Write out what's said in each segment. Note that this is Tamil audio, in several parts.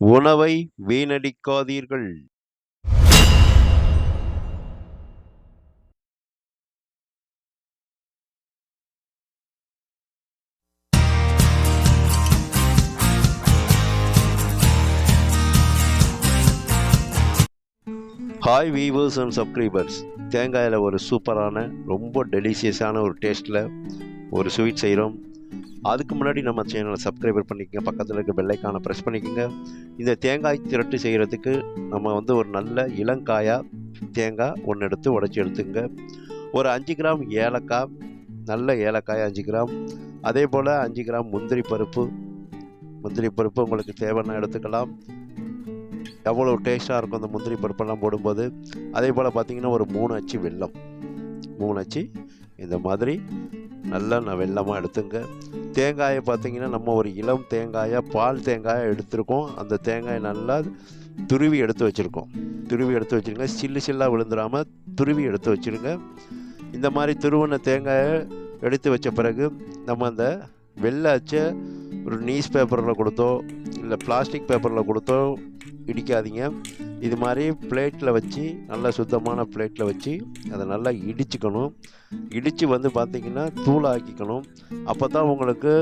உணவை வீணடிக்காதீர்கள். ஹாய் வீவர்ஸ் அண்ட் சப்ஸ்கிரைபர்ஸ் தேங்காயில் ஒரு சூப்பரான ரொம்ப டெலிஷியஸான ஒரு டேஸ்ட்டில் ஒரு ஸ்வீட் செய்கிறோம் அதுக்கு முன்னாடி நம்ம சேனலை சப்ஸ்கிரைபர் பண்ணிக்கங்க. பக்கத்தில் இருக்க பெல்லைக்கான ப்ரெஸ் பண்ணிக்கோங்க. இந்த தேங்காய் திரட்டு செய்கிறதுக்கு நம்ம வந்து ஒரு நல்ல இளங்காயாக தேங்காய் ஒன்று எடுத்து உடச்சி எடுத்துங்க ஒரு அஞ்சு கிராம் ஏலக்காய் நல்ல ஏலக்காய் அஞ்சு கிராம். அதே போல் அஞ்சு கிராம் முந்திரி பருப்பு. முந்திரி பருப்பு உங்களுக்கு தேவைன்னா எடுத்துக்கலாம். எவ்வளோ டேஸ்ட்டாக இருக்கும் அந்த முந்திரி பருப்பெல்லாம் போடும்போது. அதே போல் பார்த்தீங்கன்னா ஒரு மூணு அச்சு வெல்லம். மூணு அச்சு இந்த மாதிரி நல்லா நான் வெள்ளமாக எடுத்துங்க. தேங்காயை பார்த்தீங்கன்னா நம்ம ஒரு இளம் தேங்காயை பால் தேங்காயை எடுத்திருக்கோம். அந்த தேங்காயை நல்லா துருவி எடுத்து வச்சுருக்கோம். துருவி எடுத்து வச்சுருங்க. சில்லு சில்லாக விழுந்துடாமல் துருவி எடுத்து வச்சுருங்க. இந்த மாதிரி துருவின தேங்காயை எடுத்து வச்ச பிறகு நம்ம அந்த வெள்ளை அச்சை ஒரு நியூஸ் பேப்பரில் கொடுத்தோ இல்லை பிளாஸ்டிக் பேப்பரில் கொடுத்தோ இடிக்காதீங்க. இது மாதிரி பிளேட்டில் வச்சு நல்லா சுத்தமான பிளேட்டில் வச்சு அதை நல்லா இடிச்சுக்கணும். இடித்து வந்து பார்த்திங்கன்னா தூளாக்கிக்கணும். அப்போ தான் உங்களுக்கு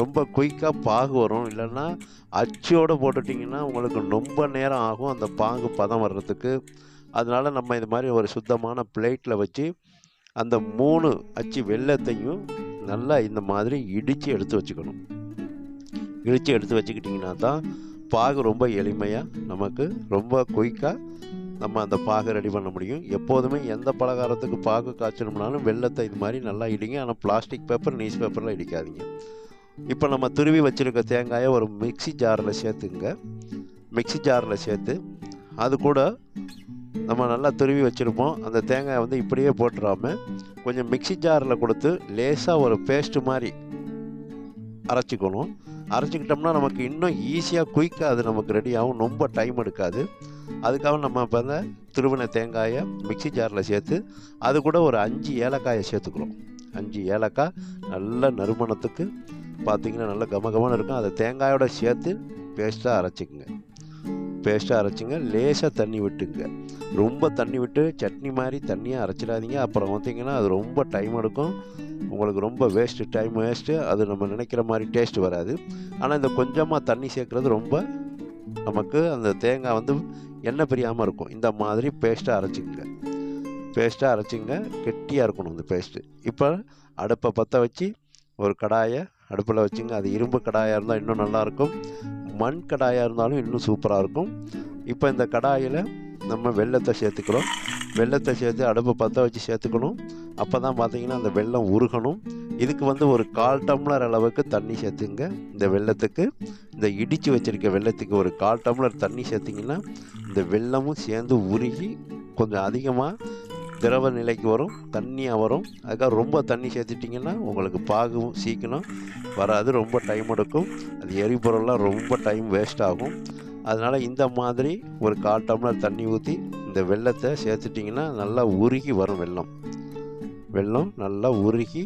ரொம்ப குயிக்காக பாகு வரும். இல்லைன்னா அச்சோடு போட்டுட்டிங்கன்னா உங்களுக்கு ரொம்ப நேரம் ஆகும் அந்த பாகு பதம் வர்றதுக்கு. அதனால் நம்ம இது மாதிரி ஒரு சுத்தமான பிளேட்டில் வச்சு அந்த மூணு அச்சு வெள்ளத்தையும் நல்லா இந்த மாதிரி இடித்து எடுத்து வச்சுக்கணும். இடித்து எடுத்து வச்சுக்கிட்டிங்கன்னா தான் பாகு ரொம்ப எளிமையாக நமக்கு ரொம்ப குயிக்காக நம்ம அந்த பாகு ரெடி பண்ண முடியும். எப்போதுமே எந்த பலகாரத்துக்கு பாகு காய்ச்சணும்னாலும் வெள்ளத்தை இது மாதிரி நல்லா இடிங்க. ஆனால் பிளாஸ்டிக் பேப்பர் நியூஸ் பேப்பரில் இடிக்காதீங்க. இப்போ நம்ம துருவி வச்சுருக்க தேங்காயை ஒரு மிக்ஸி ஜாரில் சேர்த்துங்க. மிக்ஸி ஜாரில் சேர்த்து அது கூட நம்ம நல்லா துருவி வச்சுருப்போம். அந்த தேங்காயை வந்து இப்படியே போட்டுறாமல் கொஞ்சம் மிக்ஸி ஜாரில் கொடுத்து லேசாக ஒரு பேஸ்ட்டு மாதிரி அரைச்சிக்கணும். அரைச்சிக்கிட்டோம்னா நமக்கு இன்னும் ஈஸியாக குயிக்காக அது நமக்கு ரெடி ஆகும். ரொம்ப டைம் எடுக்காது. அதுக்காக நம்ம இப்போ இந்த திருவண தேங்காயை மிக்ஸி ஜாரில் சேர்த்து அது கூட ஒரு அஞ்சு ஏலக்காயை சேர்த்துக்கிறோம். அஞ்சு ஏலக்காய் நல்ல நறுமணத்துக்கு பார்த்திங்கன்னா நல்ல கமகமான இருக்கும். அதை தேங்காயோட சேர்த்து பேஸ்ட்டாக அரைச்சிக்குங்க. பேஸ்ட்டாக அரைச்சிங்க. லேசாக தண்ணி விட்டுங்க. ரொம்ப தண்ணி விட்டு சட்னி மாதிரி தண்ணியாக அரைச்சிடாதீங்க. அப்புறம் பார்த்திங்கன்னா அது ரொம்ப டைம் எடுக்கும். உங்களுக்கு ரொம்ப வேஸ்ட்டு டைம் வேஸ்ட்டு அது நம்ம நினைக்கிற மாதிரி டேஸ்ட் வராது. ஆனால் இந்த கொஞ்சமாக தண்ணி சேர்க்குறது ரொம்ப நமக்கு அந்த தேங்காய் வந்து எண்ணெய் பிரியாமல் இருக்கும். இந்த மாதிரி பேஸ்ட்டாக அரைச்சிக்கங்க. பேஸ்ட்டாக அரைச்சிங்க கெட்டியாக இருக்கணும் இந்த பேஸ்ட்டு இப்போ அடுப்பை பற்ற வச்சு ஒரு கடாயை அடுப்பில் வச்சுங்க. அது இரும்பு கடாயாக இருந்தால் இன்னும் நல்லாயிருக்கும் மண் கடாயாக இருந்தாலும் இன்னும் சூப்பராக இருக்கும். இப்போ இந்த கடாயில் நம்ம வெள்ளத்தை சேர்த்துக்கிறோம் வெள்ளத்தை சேர்த்து அடுப்பை பற்ற வச்சு சேர்த்துக்கணும். அப்போ தான் பார்த்தீங்கன்னா அந்த வெள்ளம் உருகணும். இதுக்கு வந்து ஒரு கால் டம்ளர் அளவுக்கு தண்ணி சேர்த்துங்க. இந்த வெள்ளத்துக்கு இந்த இடித்து வச்சுருக்க வெள்ளத்துக்கு ஒரு கால் டம்ளர் தண்ணி சேர்த்திங்கன்னா இந்த வெள்ளமும் சேர்ந்து உருகி கொஞ்சம் அதிகமாக திரவ நிலைக்கு வரும் தண்ணியாக வரும். அதுக்காக ரொம்ப தண்ணி சேர்த்துட்டிங்கன்னா உங்களுக்கு பாகும் சீக்கிரம் வராது ரொம்ப டைம் எடுக்கும். அது எரிபொருள்லாம் ரொம்ப டைம் வேஸ்ட் ஆகும். அதனால் இந்த மாதிரி ஒரு கால் டம்ளர் தண்ணி ஊற்றி இந்த வெள்ளத்தை சேர்த்துட்டிங்கன்னா நல்லா உருகி வரும் வெள்ளம் வெள்ளம் நல்லா உருகி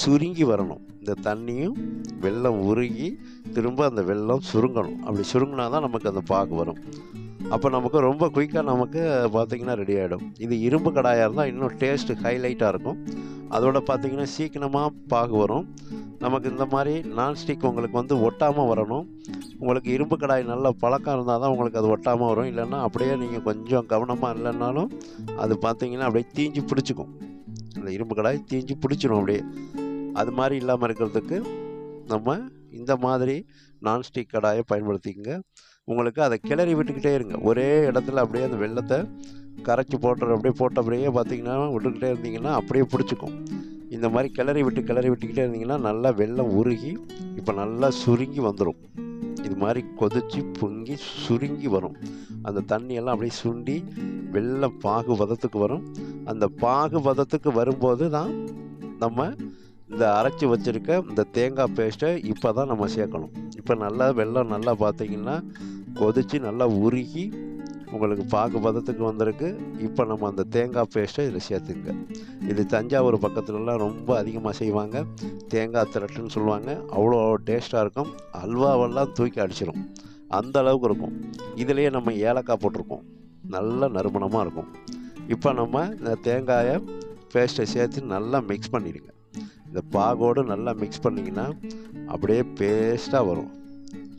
சுருங்கி வரணும். இந்த தண்ணியும் வெள்ளம் உருகி திரும்ப அந்த வெள்ளம் சுருங்கணும். அப்படி சுருங்கினா தான் நமக்கு அந்த பாகு வரும். அப்போ நமக்கு ரொம்ப குயிக்காக நமக்கு பார்த்திங்கன்னா ரெடி ஆகிடும் இது இரும்பு கடாயாக இருந்தால் இன்னும் டேஸ்ட்டு ஹைலைட்டாக இருக்கும். அதோட பார்த்திங்கன்னா சீக்கிரமாக பாகு வரும். நமக்கு இந்த மாதிரி நான்ஸ்டிக் உங்களுக்கு வந்து ஒட்டாமல் வரணும். உங்களுக்கு இரும்பு கடாய் நல்ல பழக்கம் இருந்தால் தான் உங்களுக்கு அது ஒட்டாமல் வரும். இல்லைன்னா அப்படியே நீங்கள் கொஞ்சம் கவனமாக இல்லைன்னாலும் அது பார்த்தீங்கன்னா அப்படியே தீஞ்சு பிடிச்சிக்கும். அந்த இரும்பு கடாய் தீஞ்சு பிடிச்சிடும் அப்படியே. அது மாதிரி இல்லாமல் இருக்கிறதுக்கு நம்ம இந்த மாதிரி நான்ஸ்டிக் கடாயை பயன்படுத்திக்கங்க. உங்களுக்கு அதை கிளறி விட்டுக்கிட்டே இருங்க. ஒரே இடத்துல அப்படியே அந்த வெள்ளத்தை கரைச்சி போட்டுற அப்படியே போட்ட அப்படியே பார்த்தீங்கன்னா விட்டுக்கிட்டே இருந்தீங்கன்னா அப்படியே பிடிச்சிக்கும். இந்த மாதிரி கிளறி விட்டு கிளறி விட்டுக்கிட்டே இருந்தீங்கன்னா நல்லா வெள்ளம் உருகி இப்போ நல்லா சுருங்கி வந்துடும் இது மாதிரி கொதிச்சு பொங்கி சுருங்கி வரும். அந்த தண்ணியெல்லாம் அப்படியே சுண்டி வெள்ளம் பாகுபதத்துக்கு வரும். அந்த பாகு வதத்துக்கு வரும்போது தான் நம்ம இந்த அரைச்சி வச்சுருக்க இந்த தேங்காய் பேஸ்ட்டை இப்போ தான் நம்ம சேர்க்கணும். இப்போ நல்லா வெள்ளம் நல்லா பார்த்தீங்கன்னா கொதித்து நல்லா உருகி உங்களுக்கு பாகு பதத்துக்கு வந்திருக்கு. இப்போ நம்ம அந்த தேங்காய் பேஸ்ட்டை இதில் சேர்த்துங்க. இது தஞ்சாவூர் பக்கத்துலலாம் ரொம்ப அதிகமாக செய்வாங்க. தேங்காய் திரட்டுன்னு சொல்லுவாங்க. அவ்வளோ டேஸ்ட்டாக இருக்கும். அல்வாவெல்லாம் தூக்கி அடிச்சிடும் அந்த அளவுக்கு இருக்கும். இதுலேயே நம்ம ஏலக்காய் போட்டிருக்கோம். நல்ல நறுமணமாக இருக்கும். இப்போ நம்ம இந்த தேங்காயை பேஸ்ட்டை சேர்த்து நல்லா மிக்ஸ் பண்ணிடுங்க. இந்த பாகோடு நல்லா மிக்ஸ் பண்ணிங்கன்னா அப்படியே பேஸ்ட்டாக வரும்.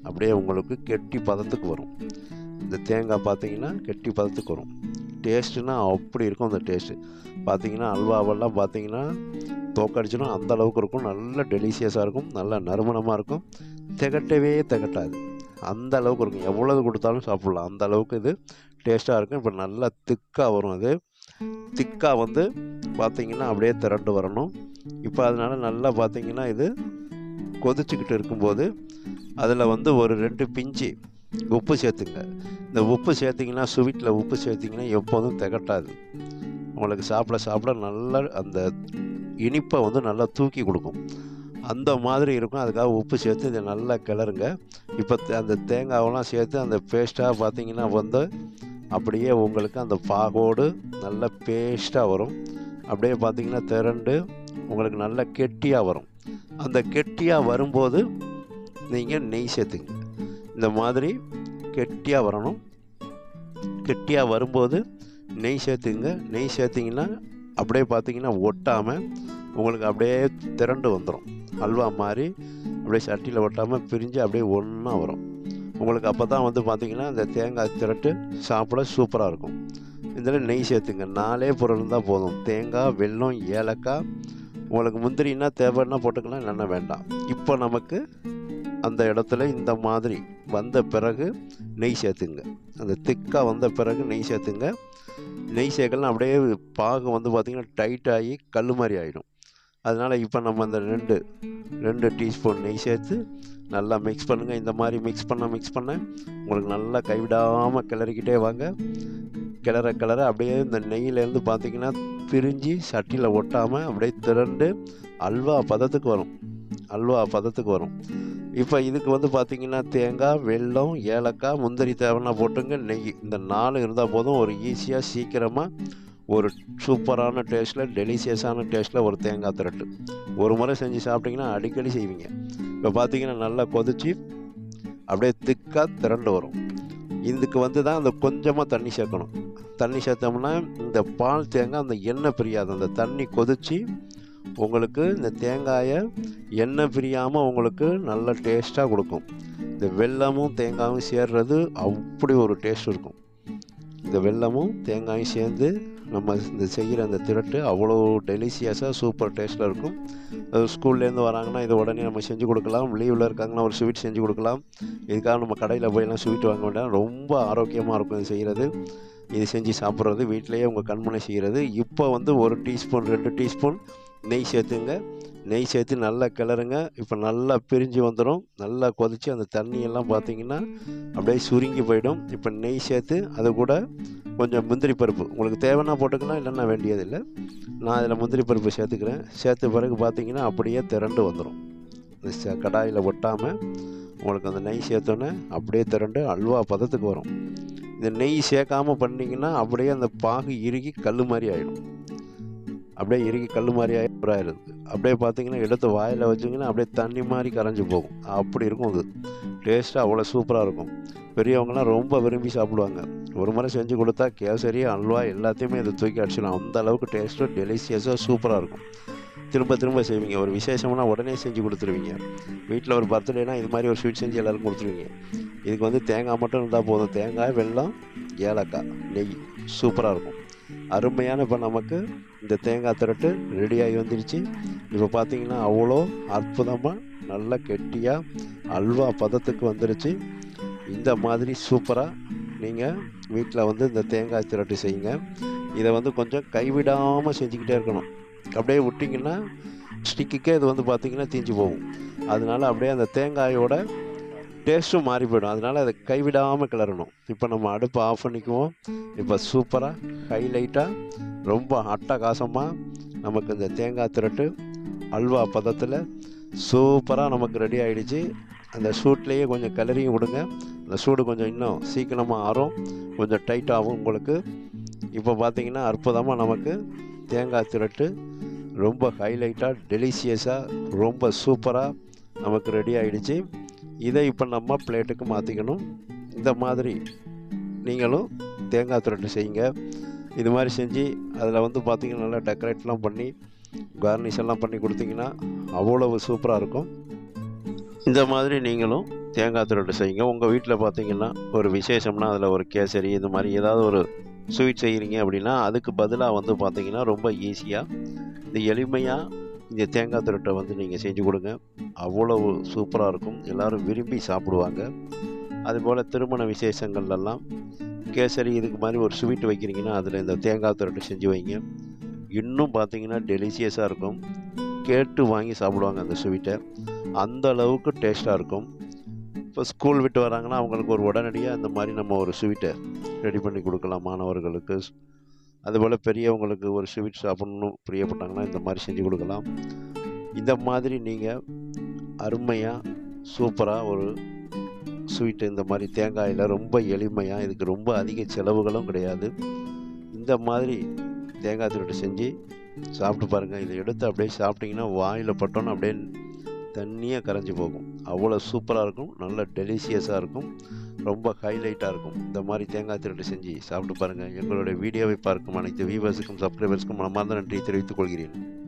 அப்படியே உங்களுக்கு கெட்டி பதத்துக்கு வரும். இந்த தேங்காய் பார்த்தீங்கன்னா கெட்டி பதத்துக்கு வரும். டேஸ்ட்டுனா அப்படி இருக்கும் அந்த டேஸ்ட்டு. பார்த்தீங்கன்னா அல்வாவெல்லாம் பார்த்தீங்கன்னா தோக்கடிச்சிடும். அந்த அளவுக்கு இருக்கும். நல்ல டெலிஷியஸாக இருக்கும். நல்ல நறுமணமாக இருக்கும். திகட்டவே திகட்டாது. அந்த அளவுக்கு இருக்கும். எவ்வளவு கொடுத்தாலும் சாப்பிட்லாம். அந்த அளவுக்கு இது டேஸ்ட்டாக இருக்கும். இப்போ நல்லா திக்காக வரும் அது. திக்காக வந்து பார்த்திங்கன்னா அப்படியே திரண்டு வரணும். இப்போ அதனால் நல்லா பார்த்தீங்கன்னா இது கொதிச்சுக்கிட்டு இருக்கும்போது அதில் வந்து ஒரு ரெண்டு பிஞ்சு உப்பு சேர்த்துங்க. இந்த உப்பு சேர்த்திங்கன்னா ஸ்வீட்டில் உப்பு சேர்த்திங்கன்னா எப்போதும் திகட்டாது. உங்களுக்கு சாப்பிட சாப்பிட நல்லா அந்த இனிப்பை வந்து நல்லா தூக்கி கொடுக்கும். அந்த மாதிரி இருக்கும். அதுக்காக உப்பு சேர்த்து இதை நல்லா கிளறுங்க. இப்போ அந்த தேங்காவெல்லாம் சேர்த்து அந்த பேஸ்ட்டாக பார்த்தீங்கன்னா வந்து அப்படியே உங்களுக்கு அந்த பாகோடு நல்ல பேஸ்ட்டாக வரும். அப்படியே பார்த்தீங்கன்னா திரண்டு உங்களுக்கு நல்ல கெட்டியாக வரும். அந்த கெட்டியாக வரும்போது நீங்கள் நெய் சேர்த்துங்க. இந்த மாதிரி கெட்டியாக வரணும். கெட்டியாக வரும்போது நெய் சேர்த்துங்க நெய் சேர்த்திங்கன்னா அப்படியே பார்த்தீங்கன்னா ஒட்டாமல் உங்களுக்கு அப்படியே திரண்டு வந்துடும் அல்வா மாதிரி அப்படியே சட்டியில் ஒட்டாமல் பிரிஞ்சு அப்படியே ஒன்றா வரும். உங்களுக்கு அப்போ தான் வந்து பார்த்திங்கன்னா இந்த தேங்காய் திரட்டு சாப்பிட சூப்பராக இருக்கும். இதில் நெய் சேர்த்துங்க. நாலே பொருள் இருந்தால் போதும். தேங்காய் வெல்லம் ஏலக்காய். உங்களுக்கு முந்திரின்னா தேவைன்னா போட்டுக்கலாம் இல்லைன்னா வேண்டாம். இப்போ நமக்கு அந்த இடத்துல இந்த மாதிரி வந்த பிறகு நெய் சேர்த்துங்க. அந்த திக்காக வந்த பிறகு நெய் சேர்த்துங்க. நெய் சேர்க்கலாம் அப்படியே பாகு வந்து பார்த்திங்கன்னா டைட் ஆகி கல் மாதிரி ஆகிடும் அதனால் இப்போ நம்ம அந்த ரெண்டு ரெண்டு டீஸ்பூன் நெய் சேர்த்து நல்லா மிக்ஸ் பண்ணுங்கள் இந்த மாதிரி மிக்ஸ் பண்ண மிக்ஸ் பண்ண உங்களுக்கு நல்லா கைவிடாமல் கிளறிக்கிட்டே வாங்க. கிளற கிளற அப்படியே இந்த நெய்யிலேருந்து பார்த்தீங்கன்னா பிரிஞ்சு சட்டியில் ஒட்டாமல் அப்படியே திரண்டு அல்வா பதத்துக்கு வரும். அல்வா பதத்துக்கு வரும். இப்போ இதுக்கு வந்து பார்த்திங்கன்னா தேங்காய் வெல்லம் ஏலக்காய் முந்திரி தேவைன்னா போட்டுங்க. நெய் இந்த நாலு இருந்தால் போதும். ஒரு ஈஸியாக சீக்கிரமாக ஒரு சூப்பரான டேஸ்ட்டில் டெலிஷியஸான டேஸ்ட்டில் ஒரு தேங்காய் திரட்டு. ஒரு முறை செஞ்சு சாப்பிட்டிங்கன்னா அடிக்கடி செய்வீங்க. இப்போ பார்த்தீங்கன்னா நல்லா கொதிச்சு அப்படியே திக்காக திரண்டு வரும். இதுக்கு வந்து தான் அந்த கொஞ்சமாக தண்ணி சேர்க்கணும். தண்ணி சேர்த்தோம்னா இந்த பால் தேங்காய் அந்த எண்ணெய் பிரியாது. அந்த தண்ணி கொதித்து உங்களுக்கு இந்த தேங்காயை எண்ணெய் பிரியாமல் உங்களுக்கு நல்ல டேஸ்ட்டாக கொடுக்கும். இந்த வெல்லமும் தேங்காயும் சேர்றது அப்படி ஒரு டேஸ்ட் இருக்கும். இந்த வெல்லமும் தேங்காயும் சேர்ந்து நம்ம இந்த செய்கிற அந்த திரட்டு அவ்வளோ டெலிஷியஸாக சூப்பர் டேஸ்ட்டில் இருக்கும். அது ஸ்கூல்லேருந்து வராங்கன்னா இது உடனே நம்ம செஞ்சு கொடுக்கலாம். லீவில் இருக்காங்கன்னா ஒரு ஸ்வீட் செஞ்சு கொடுக்கலாம். இதுக்காக நம்ம கடையில் போயெல்லாம் ஸ்வீட் வாங்க வேண்டாம். ரொம்ப ஆரோக்கியமாக இருக்கும் இது செய்கிறது இது செஞ்சு சாப்பிட்றது வீட்டிலேயே உங்கள் கண்முனை செய்கிறது இப்போ வந்து ஒரு டீஸ்பூன் ரெண்டு டீஸ்பூன் நெய் சேர்த்துங்க. நெய் சேர்த்து நல்லா கிளறுங்க. இப்போ நல்லா பிரிஞ்சு வந்துடும் நல்லா கொதித்து அந்த தண்ணியெல்லாம் பார்த்தீங்கன்னா அப்படியே சுருங்கி போயிடும். இப்போ நெய் சேர்த்து அது கூட கொஞ்சம் முந்திரி பருப்பு. உங்களுக்கு தேவைன்னா போட்டுக்கலாம் இல்லைன்னா வேண்டியதில்லை. நான் அதில் முந்திரி பருப்பு சேர்த்துக்கிறேன். சேர்த்த பிறகு பார்த்தீங்கன்னா அப்படியே திரண்டு வந்துடும் இந்த ச கடாயில் ஒட்டாமல் உங்களுக்கு அந்த நெய் சேர்த்தோன்னே அப்படியே திரண்டு அல்வா பதத்துக்கு வரும். இந்த நெய் சேர்க்காமல் பண்ணிங்கன்னா அப்படியே அந்த பாகு இறுகி கல் மாதிரி ஆகிடும் அப்படியே இறுகி கல் மாதிரி ஆயிடுது அப்படியே பார்த்தீங்கன்னா எடுத்து வாயில் வச்சிங்கன்னா அப்படியே தண்ணி மாதிரி கரைஞ்சி போகும். அப்படி இருக்கும் அது. டேஸ்ட்டாக அவ்வளோ சூப்பராக இருக்கும். பெரியவங்களாம் ரொம்ப விரும்பி சாப்பிடுவாங்க. ஒரு முறை செஞ்சு கொடுத்தா கேசரி அல்வா எல்லாத்தையுமே இதை தூக்கி அடிச்சிடலாம். அந்த அளவுக்கு டேஸ்ட்டும் டெலிஷியஸாக சூப்பராக இருக்கும். திரும்ப திரும்ப செய்வீங்க. ஒரு விசேஷம்னா உடனே செஞ்சு கொடுத்துருவீங்க. வீட்டில் ஒரு பர்த்டேனா இது மாதிரி ஒரு ஸ்வீட் செஞ்சு எல்லோரும் கொடுத்துருவீங்க. இதுக்கு வந்து தேங்காய் மட்டும் இருந்தால் போதும். தேங்காய் வெல்லம் ஏலக்காய் நெய். சூப்பராக இருக்கும். அருமையான இப்போ நமக்கு இந்த தேங்காய் திரட்டு ரெடியாகி வந்துருச்சு. இப்போ பார்த்தீங்கன்னா அவ்வளோ அற்புதமாக நல்ல கெட்டியாக அல்வா பதத்துக்கு வந்துருச்சு. இந்த மாதிரி சூப்பராக நீங்கள் வீட்டில் வந்து இந்த தேங்காய் திரட்டு செய்யுங்க. இதை வந்து கொஞ்சம் கைவிடாமல் செஞ்சுக்கிட்டே இருக்கணும். அப்படியே விட்டிங்கன்னா ஸ்டிக்குக்கே இது வந்து பார்த்திங்கன்னா தீஞ்சு போகும். அதனால அப்படியே அந்த தேங்காயோட டேஸ்ட்டும் மாறி போயிடும் அதனால் அதை கைவிடாமல் கிளறணும். இப்போ நம்ம அடுப்பை ஆஃப் பண்ணிக்குவோம். இப்போ சூப்பராக ஹைலைட்டாக ரொம்ப அட்டகாசமாக நமக்கு இந்த தேங்காய் திரட்டு அல்வா பதத்தில் சூப்பராக நமக்கு ரெடி ஆகிடுச்சு அந்த சூட்லேயே கொஞ்சம் கிளறியும் விடுங்க. அந்த சூடு கொஞ்சம் இன்னும் சீக்கிரமாக ஆறும். கொஞ்சம் டைட்டாகும் உங்களுக்கு. இப்போ பார்த்தீங்கன்னா அற்புதமாக நமக்கு தேங்காய் திரட்டு ரொம்ப ஹைலைட்டாக டெலிஷியஸாக ரொம்ப சூப்பராக நமக்கு ரெடி ஆகிடுச்சு இதை இப்போ நம்ம பிளேட்டுக்கு மாற்றிக்கணும் இந்த மாதிரி நீங்களும் தேங்காய் துரட்டு செய்யுங்க. இது மாதிரி செஞ்சு அதில் வந்து பார்த்திங்கன்னா நல்லா டெக்கரேட்லாம் பண்ணி கார்னிஷ் எல்லாம் பண்ணி கொடுத்தீங்கன்னா அவ்வளவு சூப்பராக இருக்கும். இந்த மாதிரி நீங்களும் தேங்காய் துரட்டு செய்யுங்க. உங்கள் வீட்டில் பார்த்தீங்கன்னா ஒரு விசேஷம்னா அதில் ஒரு கேசரி இது மாதிரி ஏதாவது ஒரு ஸ்வீட் செய்கிறீங்க அப்படின்னா அதுக்கு பதிலாக வந்து பார்த்தீங்கன்னா ரொம்ப ஈஸியாக இந்த எளிமையாக இந்த தேங்காய் துரட்டை வந்து நீங்கள் செஞ்சு கொடுங்க. அவ்வளவு சூப்பராக இருக்கும். எல்லோரும் விரும்பி சாப்பிடுவாங்க. அதுபோல் திருமண விசேஷங்கள்லாம் கேசரி இதுக்கு மாதிரி ஒரு ஸ்வீட் வைக்கிறீங்கன்னா அதில் இந்த தேங்காய் துரட்டை செஞ்சு வைங்க. இன்னும் பார்த்தீங்கன்னா டெலிஷியஸாக இருக்கும். கேட்டு வாங்கி சாப்பிடுவாங்க அந்த ஸ்வீட்டை அந்த அளவுக்கு டேஸ்ட்டாக இருக்கும். இப்போ ஸ்கூல் விட்டு வராங்கன்னா அவங்களுக்கு ஒரு உடனடியாக இந்த மாதிரி நம்ம ஒரு ஸ்வீட்டை ரெடி பண்ணி கொடுக்கலாம் மாணவர்களுக்கு. அதுபோல் பெரியவங்களுக்கு ஒரு ஸ்வீட் சாப்பிட்ணும் பிரியப்பட்டாங்கன்னா இந்த மாதிரி செஞ்சு கொடுக்கலாம். இந்த மாதிரி நீங்கள் அருமையாக சூப்பராக ஒரு ஸ்வீட்டு இந்த மாதிரி தேங்காயில் ரொம்ப எளிமையாக இதுக்கு ரொம்ப அதிக செலவுகளும் கிடையாது. இந்த மாதிரி தேங்காய் திருட்டு செஞ்சு சாப்பிட்டு பாருங்கள் இதை எடுத்து அப்படியே சாப்பிட்டிங்கன்னா வாயில் பட்டோன்னு அப்படியே தண்ணியாக கரைஞ்சி போகும். அவ்வளோ சூப்பராக இருக்கும். நல்ல டெலிஷியஸாக இருக்கும். ரொம்ப ஹைலைட்டாக இருக்கும். இந்த மாதிரி தேங்காய் திருட்டு செஞ்சு சாப்பிட்டு பாருங்கள் எங்களுடைய வீடியோவை பார்க்கும் அனைத்து வியூவர்ஸுக்கும் சப்ஸ்கிரைபர்ஸுக்கும் மனமார்ந்த நன்றி தெரிவித்துக் கொள்கிறேன்.